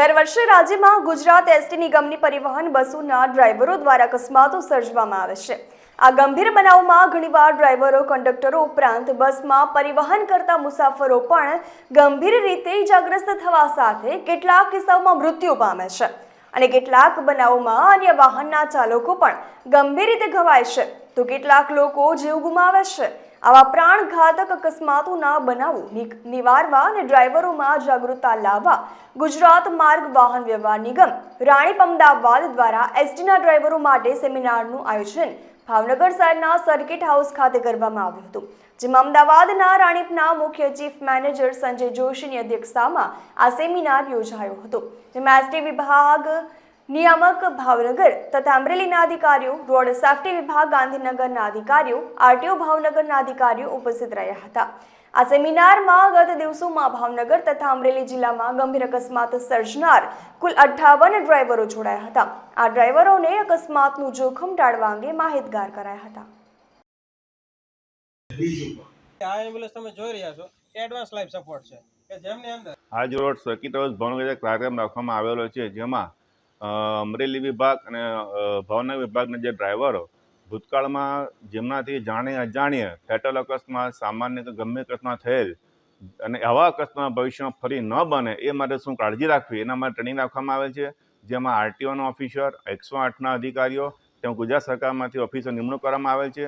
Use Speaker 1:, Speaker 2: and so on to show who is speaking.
Speaker 1: દર વર્ષે રાજ્યમાં ગુજરાત એસટી નિગમની પરિવહન બસોના ડ્રાઈવરો દ્વારા અકસ્માતો સર્જવામાં આવે છે. આ ગંભીર બનાવમાં ઘણીવાર ડ્રાઈવરો, કંડક્ટરો ઉપરાંત બસમાં પરિવહન કરતા મુસાફરો પણ ગંભીર રીતે ઇજાગ્રસ્ત થવા સાથે કેટલાક કિસ્સાઓમાં મૃત્યુ પામે છે અને કેટલાક બનાવોમાં અન્ય વાહનના ચાલકો પણ ગંભીર રીતે ઘવાય છે. તો કેટલાક લોકો જીવ ગુમાવે છે. આવા પ્રાણઘાતક અકસ્માતોના બનાવો નિવારવા અને ડ્રાઈવરોમાં જાગૃતતા લાવવા ગુજરાત માર્ગ વાહન વ્યવહાર નિગમ, રાણીપ અમદાવાદ દ્વારા એસટીના ડ્રાઈવરો માટે સેમિનારનું આયોજન ભાવનગર શહેરના સર્કિટ હાઉસ ખાતે કરવામાં આવ્યું હતું, જેમાં અમદાવાદના રાણીપના મુખ્ય ચીફ મેનેજર સંજય જોશીની અધ્યક્ષતામાં આ સેમિનાર યોજાયો હતો, જેમાં એસટી વિભાગ નિયામક ભાવનગર તથા અમરેલીના અધિકારીઓ રોડ સેફટી વિભાગ ગાંધીનગરના અધિકારીઓ આરટીઓ ભાવનગરના અધિકારીઓ ઉપસ્થિત રહ્યા હતા. આ સેમિનારમાં ગત દિવસોમાં ભાવનગર તથા અમરેલી જિલ્લામાં ગંભીર અકસ્માત સર્જનાર કુલ અઠ્ઠાવન ડ્રાઈવરો જોડાયા હતા. આ ડ્રાઈવરોને અકસ્માતનું જોખમ ટાળવા અંગે માહિતગાર કરાયા હતા.
Speaker 2: આ એમ્બ્યુલન્સ તમે જોઈ રહ્યા છો. એડવાન્સ લાઈફ સપોર્ટ છે. કે જેમની અંદર
Speaker 3: આજ રોડ સર્કિટ હાઉસ ભાવનગર એક કાર્યક્રમ રાખવામાં આવેલો છે જેમાં અમરેલી વિભાગ અને ભાવનગર વિભાગના જે ડ્રાઈવરો, ભૂતકાળમાં જેમનાથી જાણે અજાણીએ ફેટલ અકસ્માત સામાન્ય ગમે અકસ્માત થયેલ અને આવા અકસ્માત ભવિષ્યમાં ફરી ન બને, એ માટે શું કાળજી રાખવી? એના માટે ટ્રેનિંગ રાખવામાં આવે છે, જેમાં આરટીઓના ઓફિસર, એકસો આઠના અધિકારીઓ તેમ ગુજરાત સરકારમાંથી ઓફિસર નિમણૂક કરવામાં આવેલ છે.